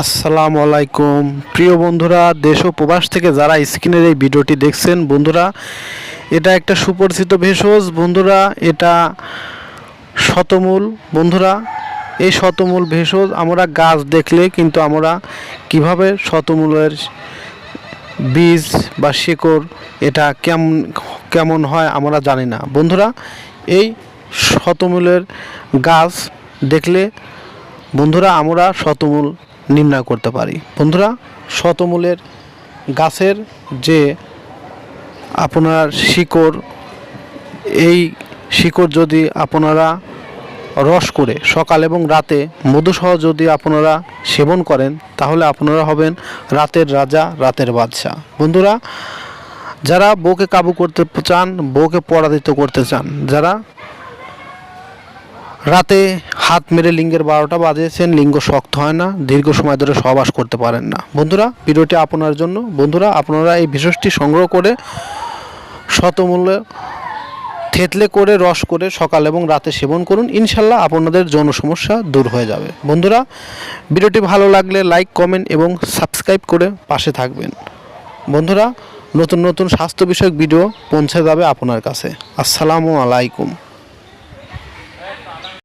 আসসালামু আলাইকুম। প্রিয় বন্ধুরা, দেশ ও প্রবাস থেকে যারা স্ক্রিনের এই ভিডিওটি দেখছেন, বন্ধুরা, এটা একটা সুপরিচিত ভেষজ, বন্ধুরা, এটা শতমূল, বন্ধুরা, এই শতমূল ভেষজ আমরা গাছ দেখলে কিন্তু আমরা কীভাবে শতমূলের বীজ বা শিকড়, এটা কেমন কেমন হয় আমরা জানি না। বন্ধুরা, এই শতমূলের গাছ দেখলে, বন্ধুরা, আমরা শতমূল নির্ণয় করতে পারি। বন্ধুরা, শতমূলের গাছের যে আপনার শিকড়, এই শিকড় যদি আপনারা রস করে সকাল এবং রাতে মধুসহ যদি আপনারা সেবন করেন, তাহলে আপনারা হবেন রাতের রাজা, রাতের বাদশাহ। বন্ধুরা, যারা বউকে কাবু করতে চান, বউকে পরাজিত করতে চান, যারা রাতে হাত মেরে লিঙ্গের বারোটা বাজিয়েছেন লিঙ্গ শক্ত হয় না, দীর্ঘ সময় ধরে সহবাস করতে পারেন না। বন্ধুরা, ভিডিওটি আপনার জন্য। বন্ধুরা, আপনারা এই বিশেষটি সংগ্রহ করে শতমূল্যে থেতলে করে, রস করে সকাল এবং রাতে সেবন করুন। ইনশাল্লাহ আপনাদের যৌন সমস্যা দূর হয়ে যাবে। বন্ধুরা, ভিডিওটি ভালো লাগলে লাইক, কমেন্ট এবং সাবস্ক্রাইব করে পাশে থাকবেন। বন্ধুরা, নতুন নতুন স্বাস্থ্য বিষয়ক ভিডিও পৌঁছে যাবে আপনার কাছে। আসসালামু আলাইকুম।